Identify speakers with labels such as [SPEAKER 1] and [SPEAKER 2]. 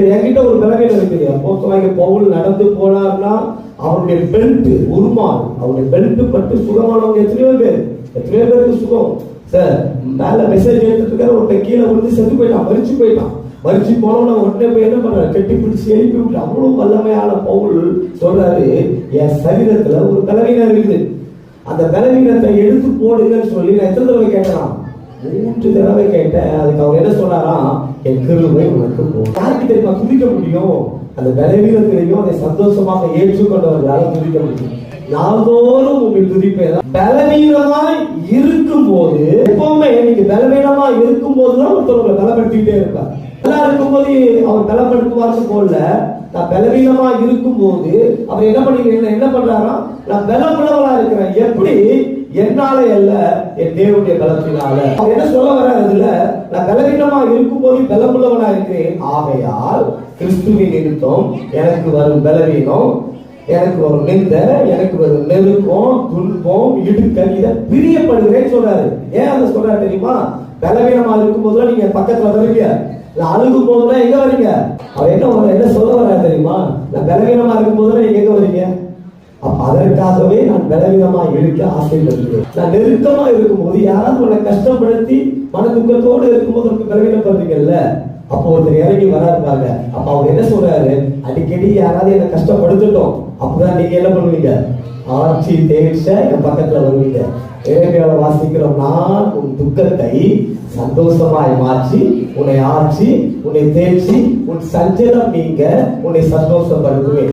[SPEAKER 1] என்கிட்ட ஒரு பலவீனம் இருக்குது அப்போஸ்தலாகிய பவுல் நடந்து போனார்னா அவருடைய பெல்ட் உருமால் அவருடைய பெல்ட் பட்டு சுகமானவங்க எத்தனையோ பேர். எத்தனையோ பேருக்கு சுகம். சார் மேல மெசேஜ் எடுத்துட்டு இருக்காரு ஒருத்தன் கீழே விழுந்து செத்து போயிட்டான் மறிச்சு போயிட்டான். மறிச்சு போனவன உடனே போய் என்ன பண்ற கட்டி பிடிச்சி எழுப்பி விட்டு அவ்வளவு வல்லமையான பவுல் சொல்றாரு என் சரீரத்துல ஒரு பலவீனம் இருக்குது. அந்த பலவீனத்தை எடுத்து போடுங்கன்னு சொல்லி நான் எத்தனை தடவை கேட்டேன்? மூன்று தடவை கேட்டேன். அது என் கிருபை உனக்கு போகும் யாருக்கு தெரியுமா துதிக்க முடியும் அந்த பலவீனத்திலையும் அதை சந்தோஷமாக ஏற்றுக்கொண்டவர்களால துதிக்க முடியும். நாள்தோறும் உங்களை துதிப்பேன். பலவீனமாய் இருக்கும் போது எப்பவுமே நீங்க பலவீனமா இருக்கும் போதுதான் ஒருத்தர் உங்களை பலப்படுத்திட்டே இருப்பார். நல்லா இருக்கும்போது அவர் பலப்படுத்துவார்னு போல நான் பலவீனமா இருக்கும்போது அவர் என்ன பண்ணி என்ன பண்றாரா? நான் பலமுள்ளவனா இருக்கிறேன். எப்படி? என்னால அல்ல என் தேவனுடைய பலத்தினால. அவர் என்ன சொல்ல வர்றாரு அதுல? நான் பலவீனமா இருக்கும்போது பலமுள்ளவனா இருக்கிறேன் ஆகையால் கிறிஸ்துவின் நிமித்தம் எனக்கு வரும் பலவீனம் எனக்கு வரும் நிந்த எனக்கு வரும் நெருக்கம் துன்பம் இடுக்கல் இதை பிரியப்படுகிறேன்னு சொல்றாரு. ஏன் அதை சொல்றாரு தெரியுமா? பலவீனமா இருக்கும்போதுலாம் நீங்க பக்கத்துல வருவீங்க நான் அழுகும் போதுலாம் எங்க வரீங்க? அவர் என்ன என்ன சொல்ல வர்றாரு தெரியுமா? நான் பலவீனமா இருக்கும்போதுலாம் நீங்க எங்க வரீங்க? அதற்காகவே நான் பலவீனமா இருக்க ஆசைப்படுகிறேன் நான் நெருக்கமா இருக்கும்போது யாராவது உன்னை கஷ்டப்படுத்தி மன துக்கத்தோடு இருக்கும்போது உனக்கு பலவீனப்படுறீங்கல்ல அப்போ ஒருத்தர் இறங்கி வராரு பாருங்க. அப்ப அவர் என்ன சொல்றாரு? அடிக்கடி யாராவது என்ன கஷ்டப்படுத்துட்டோம். அப்பதான் நீங்க என்ன பண்ணுவீங்க? ஆட்சி தேய்ச்ச என் பக்கத்துல வருவீங்க. இறைமையால வாசிக்கிறோம் நான் உன் துக்கத்தை சந்தோஷமாய் மாற்றி உன்னை ஆட்சி உன்னை தேய்ச்சி உன் சஞ்சலம் நீங்க உன்னை சந்தோஷப்படுத்துவேன்.